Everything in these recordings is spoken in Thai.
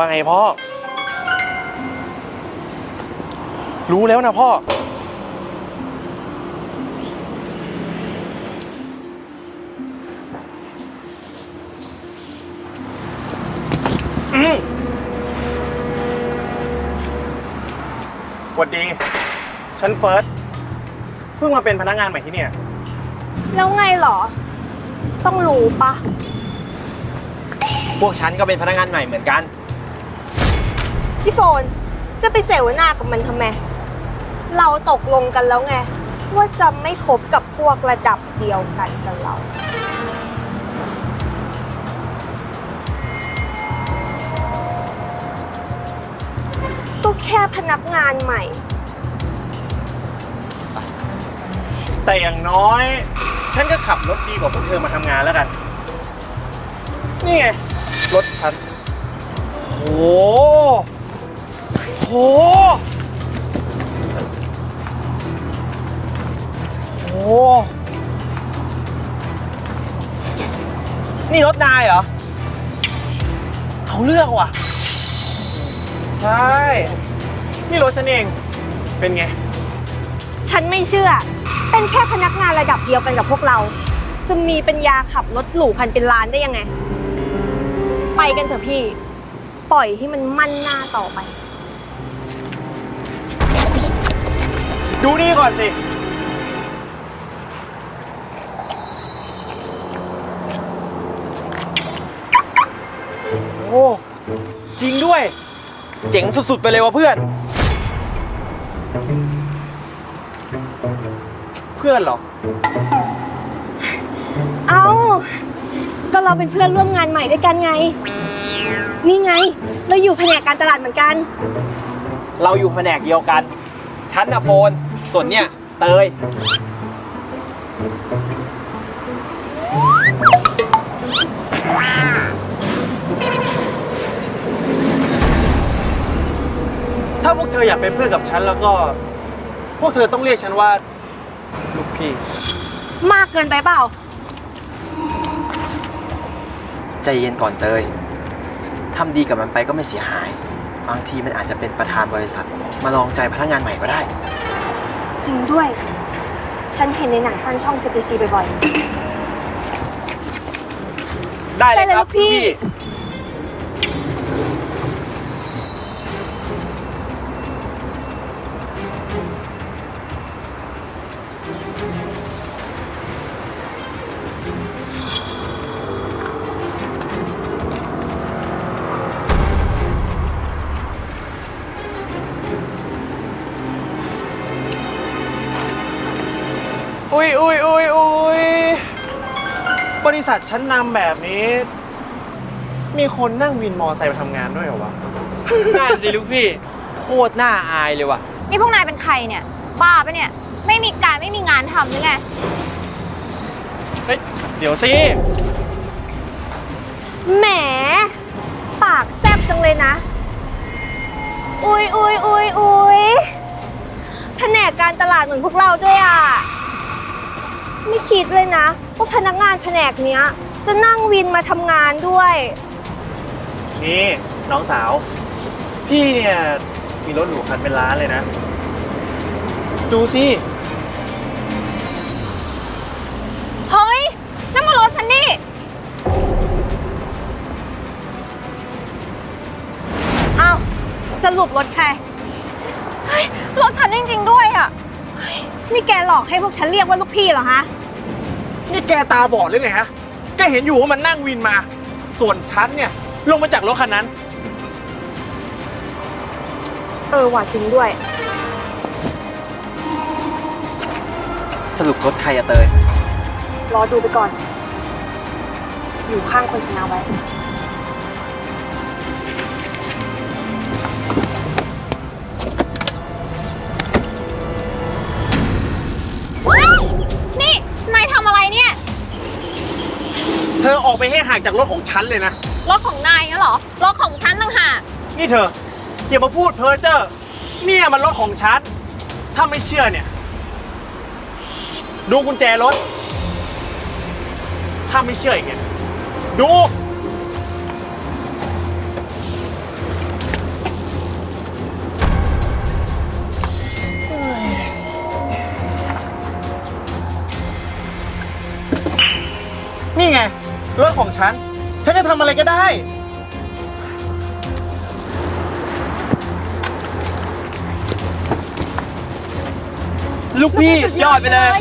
ว่าไงพ่อ รู้แล้วนะพ่อ อืมสวัสดี ฉันเฟิร์ส เพิ่งมาเป็นพนักงานใหม่ที่เนี่ย แล้วไงเหรอ ต้องรู้ปะ พวกฉันก็เป็นพนักงานใหม่เหมือนกัน พี่โฟนจะไปเสวนากับมันทำไม เราตกลงกันแล้วไง ว่าจะไม่คบกับพวกระดับเดียวกันกับเรา ก็แค่พนักงานใหม่ แต่อย่างน้อย ฉันก็ขับรถดีกว่าพวกเธอมาทำงานแล้วกัน นี่ไง รถฉันโห โห โห นี่รถนายเหรอ เขาเลือกว่ะ ใช่ นี่รถฉันเอง เป็นไง ฉันไม่เชื่อ เป็นแค่พนักงานระดับเดียวกันกับพวกเรา จะมีปัญญาขับรถหรูคันเป็นล้านได้ยังไง ไปกันเถอะพี่ ปล่อยให้มันมั่นหน้าต่อไป ดูนี่ก่อนสิ โอ้จริงด้วย เจ๋งสุด ๆ ไปเลยว่ะเพื่อน เพื่อนเหรอ เอ้า ก็เราเป็นเพื่อนร่วมงานใหม่ด้วยกันไง นี่ไง เราอยู่แผนกการตลาดเหมือนกัน เราอยู่แผนกเดียวกัน ฉันน่ะโฟน ส่วนเนี่ยเตย ถ้าพวกเธออยากเป็นเพื่อนกับฉันแล้วก็ พวกเธอต้องเรียกฉันว่า ลูกพี่ มากเกินไปเปล่า ใจเย็นก่อนเตย ทำดีกับมันไปก็ไม่เสียหาย บางทีมันอาจจะเป็นประธานบริษัท มาลองใจพนักงานใหม่ก็ได้ จริงด้วย ฉันเห็นในหนังสั้นช่อง CBC บ่อยได้เลยได้เลยครับลูก อุ้ยอุ้ยอุ้ยอุ้ยบริษัทชั้นนำแบบนี้ มีคนนั่งวินมอไซค์มาทำงานด้วยเหรอวะนั่นสิลูกพี่ โคตรน่าอายเลยว่ะ นี่พวกนายเป็นใครเนี่ย บ้าปะเนี่ย ไม่มีการไม่มีงานทำหรือไง เฮ้ย เดี๋ยวสิๆแหม ปากแซบจังเลยนะ อุ้ยอุ้ยอุ้ยอุ้ยแผนกการตลาดเหมือนพวกเราด้วยอะ ไม่คิดเลยนะว่าพนักงานแผนกเนี้ย จะนั่งวินมาทำงานด้วย นี่น้องสาว พี่เนี่ยมีรถหรูคันเป็นล้านเลยนะ ดูสิ เฮ้ยนั่นมันรถฉันนี่ อ้าว สรุปรถใคร เฮ้ย รถฉันจริงๆด้วยอะ นี่แกหลอกให้พวกฉันเรียกว่าลูกพี่เหรอฮะ นี่แกตาบอดหรือไงฮะ แกเห็นอยู่ว่ามันนั่งวินมา ส่วนฉันเนี่ยลงมาจากรถคันนั้น เออว่ะจริงด้วย สรุปรถใครอะเตย รอดูไปก่อน อยู่ข้างคนชนะไว้ ไรเนี่ยเธอออกไปให้ห่างจากรถของฉันเลยนะ รถของนายงั้นเหรอ รถของฉันต่างหาก นี่เธออย่ามาพูดเพ้อเจ้อเนี่ยมันรถของฉันถ้าไม่เชื่อเนี่ย ดูกุญแจรถ ถ้าไม่เชื่ออีกเนี่ยดู รถของฉัน ฉันจะทำอะไรก็ได้ ลูกพี่ยอดไปเลย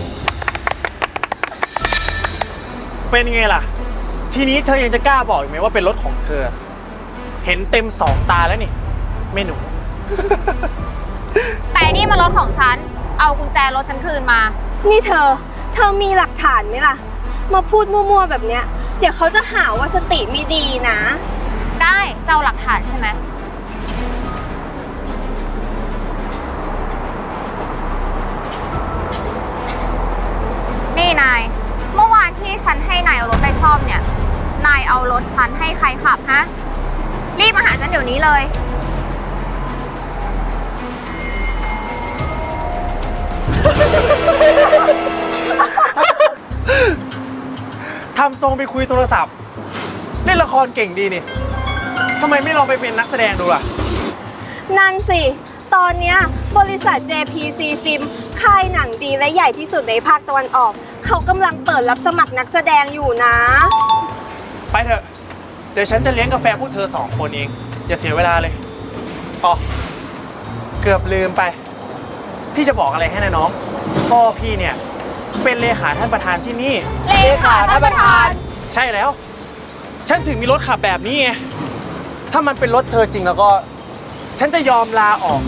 เป็นไงล่ะ ทีนี้เธอยังจะกล้าบอกอีกไหมว่าเป็นรถของเธอ เห็นเต็มสองตาแล้วนี่เมหนู แต่นี่มันรถของฉัน เอากุญแจรถฉันคืนมา นี่เธอ เธอมีหลักฐานไหมล่ะ มาพูดมั่วๆแบบเนี้ย เดี๋ยวเขาจะหาว่าสติไม่ดีนะ ได้เจ้าหลักฐานใช่ไหม นี่นาย เมื่อวานที่ฉันให้นายเอารถไปซ่อมเนี่ย นายเอารถฉันให้ใครขับฮะ รีบมาหาฉันเดี๋ยวนี้เลย ทำทรงไปคุยโทรศัพท์ เล่นละครเก่งดีนี่ทำไมไม่ลองไปเป็นนักแสดงดูล่ะ นั่นสิ ตอนเนี้ยบริษัท JPC Film ค่ายหนังดีและใหญ่ที่สุดในภาคตะวันออก เขากำลังเปิดรับสมัครนักแสดงอยู่นะ ไปเถอะ เดี๋ยวฉันจะเลี้ยงกาแฟพวกเธอสองคนเอง อย่าเสียเวลาเลยอ๋อเกือบลืมไป พี่จะบอกอะไรให้นะน้อง พ่อพี่เนี่ย เป็นเลขาท่านประธานที่นี่ เลขาท่านประธาน ใช่แล้ว ฉันถึงมีรถขับแบบนี้ไง ถ้ามันเป็นรถเธอจริงแล้วก็ ฉันจะยอมลาออก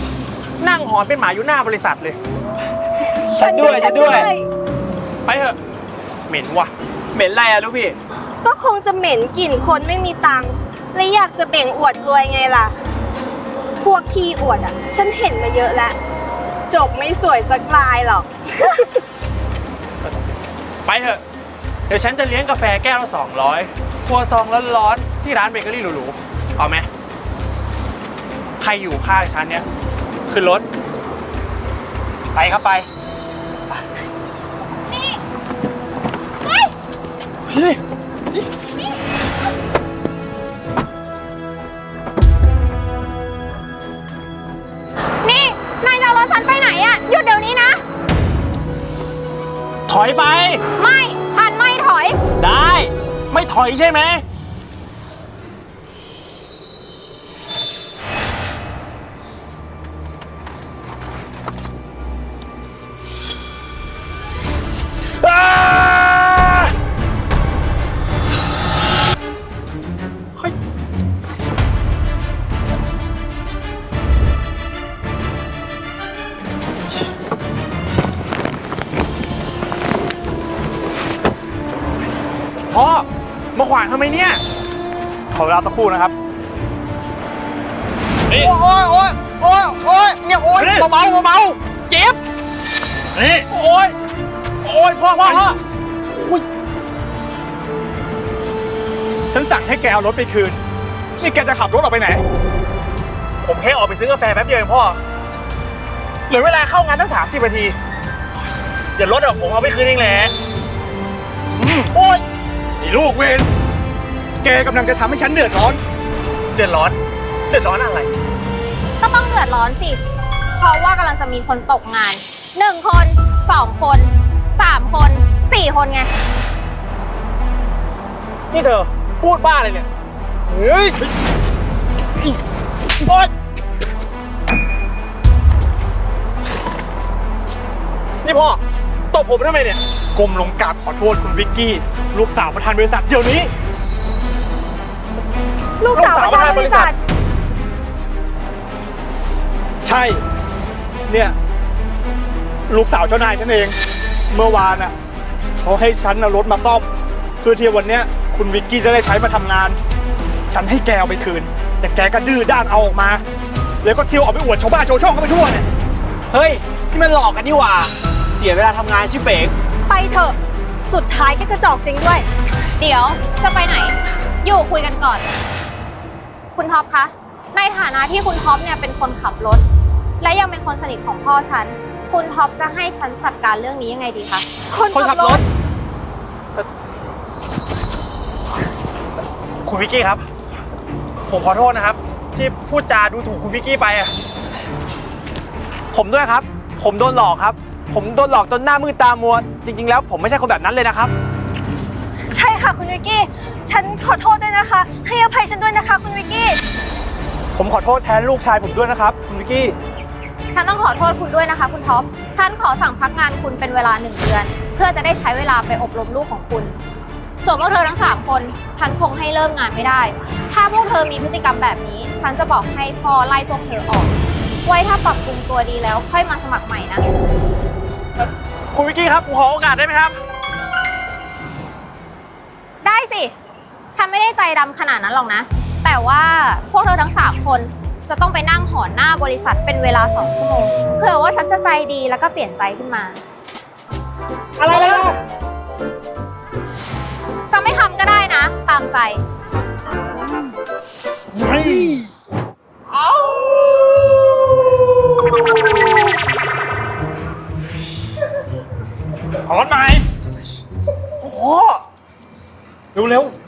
นั่งหอนเป็นหมาอยู่หน้าบริษัทเลย ฉันด้วยฉันด้วย ไปเถอะ เหม็นว่ะ เหม็นอะไรอะลูกพี่ ก็คงจะเหม็นกลิ่นคนไม่มีตังค์และอยากจะเบ่งอวดรวยไงล่ะ พวกขี้อวดอะ ฉันเห็นมาเยอะแล้ว จบไม่สวยสักลายหรอก ไปเถอะ เดี๋ยวฉันจะเลี้ยงกาแฟแก้วละสองร้อยครัวซองร้อนๆที่ร้านเบเกอรี่หรูๆเอาไหมใครอยู่ข้างฉันเนี่ยขึ้นรถ ไปครับไปนี่เฮ้ยพี่นี่ นายจะเอารถฉันไปไหนอะหยุดเดี๋ยวนี้นะ ถอยไป ไม่ ฉันไม่ถอย ได้ ไม่ถอยใช่ไหม เวลาสักครู่นะครับ นี่ โอ้ยโอ้ยโอ้ยโอ้ยเนี่ยโอ้ยนี่เบาๆเบาๆเจ็บ นี่โอ้ยโอ้ยพ่อพ่อพ่ออุ๊ยฉันสั่งให้แกเอารถไปคืน นี่แกจะขับรถออกไปไหน ผมแค่ออกไปซื้อกาแฟแป๊บเดียวเองพ่อเหลือเวลาเข้างานตั้งสามสิบนาทีเดี๋ยวรถอะผมเอาไปคืนเองแหละอืมโอ้ยไอ้ลูกเวน แกกำลังจะทำให้ฉันเดือดร้อน เดือดร้อน เดือดร้อนอะไร ก็ต้องเดือดร้อนสิ เพราะว่ากำลังจะมีคนตกงาน1คน2คน3คน4คนไง นี่เธอพูดบ้าอะไรเนี่ย เฮ้ยอีโอ๊ยนี่พ่อตบผมทำไมเนี่ย กลมลงกราบขอโทษคุณวิกกี้ ลูกสาวประธานบริษัทเดี๋ยวนี้ ลูกสาวประธานบริษัท ใช่ เนี่ย ลูกสาวเจ้านายฉันเอง เมื่อวานอะเขาให้ฉันเอารถมาซ่อม เพื่อที่วันเนี้ย คุณวิกกี้จะได้ใช้มาทำงาน ฉันให้แกเอาไปคืน แต่แกก็ดื้อด้านเอาออกมา แล้วก็เที่ยวเอาไปอวดชาวบ้านชาวช่องเขาไปทั่วเนี่ย เฮ้ย นี่มันหลอกกันนี่หว่า เสียเวลาทำงานชิบเป๋งไปเถอะ สุดท้ายก็กระจอกจริงด้วย เดี๋ยวจะไปไหน อยู่คุยกันก่อน คุณท็อปคะ ในฐานะที่คุณท็อปเนี่ยเป็นคนขับรถ และยังเป็นคนสนิทของพ่อฉัน คุณท็อปจะให้ฉันจัดการเรื่องนี้ยังไงดีคะ คนขับรถ คุณวิกกี้ครับ ผมขอโทษนะครับ ที่พูดจาดูถูกคุณวิกกี้ไปอะผมด้วยครับ ผมโดนหลอกครับ ผมโดนหลอกจนหน้ามืดตามัว จริง ๆ แล้วผมไม่ใช่คนแบบนั้นเลยนะครับ ใช่ค่ะคุณวิกกี้ ฉันขอโทษด้วยนะคะ ให้อภัยฉันด้วยนะคะ คุณวิกกี้ ผมขอโทษแทนลูกชายผมด้วยนะครับคุณวิกกี้ ฉันต้องขอโทษคุณด้วยนะคะคุณท็อป ฉันขอสั่งพักงานคุณเป็นเวลาหนึ่งเดือน เพื่อจะได้ใช้เวลาไปอบรมลูกของคุณ ส่วนพวกเธอทั้งสามคน ฉันคงให้เริ่มงานไม่ได้ ถ้าพวกเธอมีพฤติกรรมแบบนี้ ฉันจะบอกให้พ่อไล่พวกเธอออก ไว้ถ้าปรับปรุงตัวดีแล้วค่อยมาสมัครใหม่นะ คุณวิกกี้ครับผมขอโอกาสได้ไหมครับ ฉันไม่ได้ใจดำขนาดนั้นหรอกนะ แต่ว่าพวกเธอทั้ง 3 คนจะต้องไปนั่งหอนหน้าบริษัทเป็นเวลา 2 ชั่วโมง เผื่อว่าฉันจะใจดีแล้วก็เปลี่ยนใจขึ้นมา อะไรนะจะไม่ทำก็ได้นะ ตามใจเอารถมาโอ้โหเร็วเร็วๆ